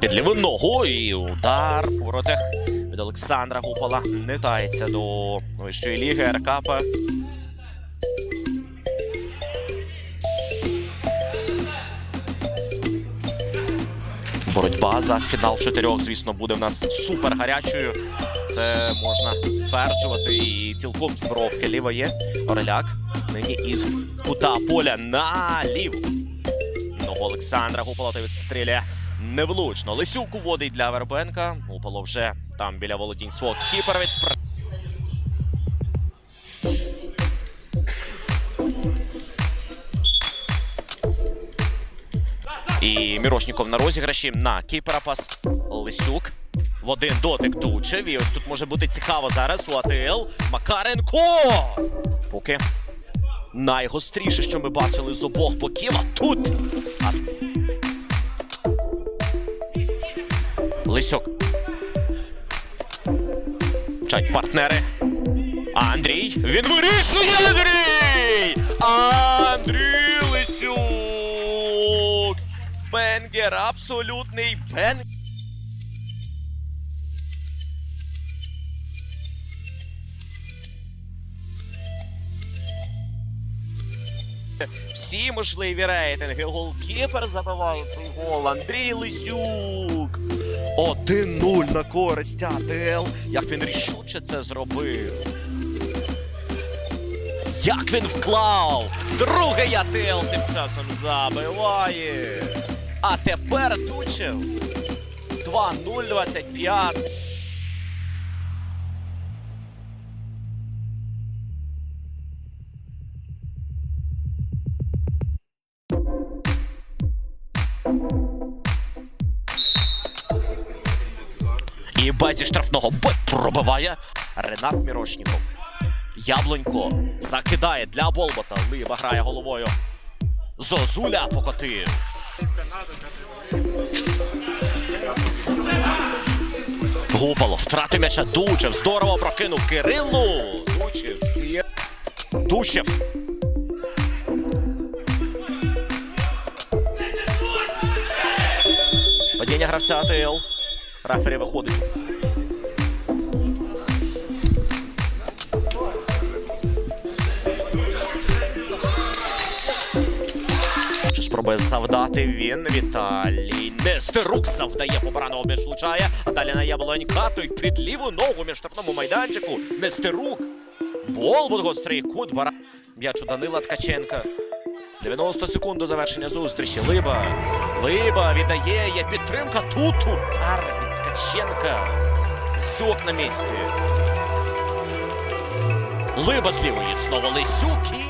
Підліву ногу і удар по воротах від Олександра Гупола. не тається до вищої ліги РКП. Боротьба за фінал чотирьох, звісно, буде в нас супер гарячою. Це можна стверджувати. І цілком з ліва є. Ореляк. Нині із кута поля наліво. Ногу Олександра Гупола та стріляє невлучно. Лисюк уводить для Вербенка. Гупало вже там біля володінь свого кіпера від І Мірошніков на розіграші на кіпера пас. Лисюк. В один дотик Дучев. І ось тут може бути цікаво зараз у АТЛ. Макаренко! Поки найгостріше, що ми бачили з обох боків. А тут. А... Лисюк. Чать партнери. Андрій. Він вирішує Андрій! Андрій Бенгер, абсолютний бенгер. Всі можливі рейтинги. Голкіпер забиває цей гол. Андрій Лисюк. 1-0 на користь АТЛ. Як він рішуче це зробив. Як він вклав! Другий АТЛ тим часом забиває. А тепер Тучев. 2-0-25. І базі штрафного бой пробиває Ренат Мірошніков. Яблонько закидає для Болбота. Либа грає головою. Зозуля покотив. Гупало втратив м'яча Дучев. Здорово прокинув Кирилу. Дучев. Дучев. Падіння гравця АТЛ. Рафері виходить. Спробує завдати він Віталій. Нестерук завдає побраного м'яч. А далі на Яблонька, той під ліву ногу між штрафному майданчику. Нестерук. Болбут гострий кут бара. М'яч у Данила Ткаченка. 90 секунд до завершення зустрічі. Либа. Либа віддає. Є підтримка. Тут удар від Ткаченка. Сюк на місці. Либа з лівої. Знову Лисюк і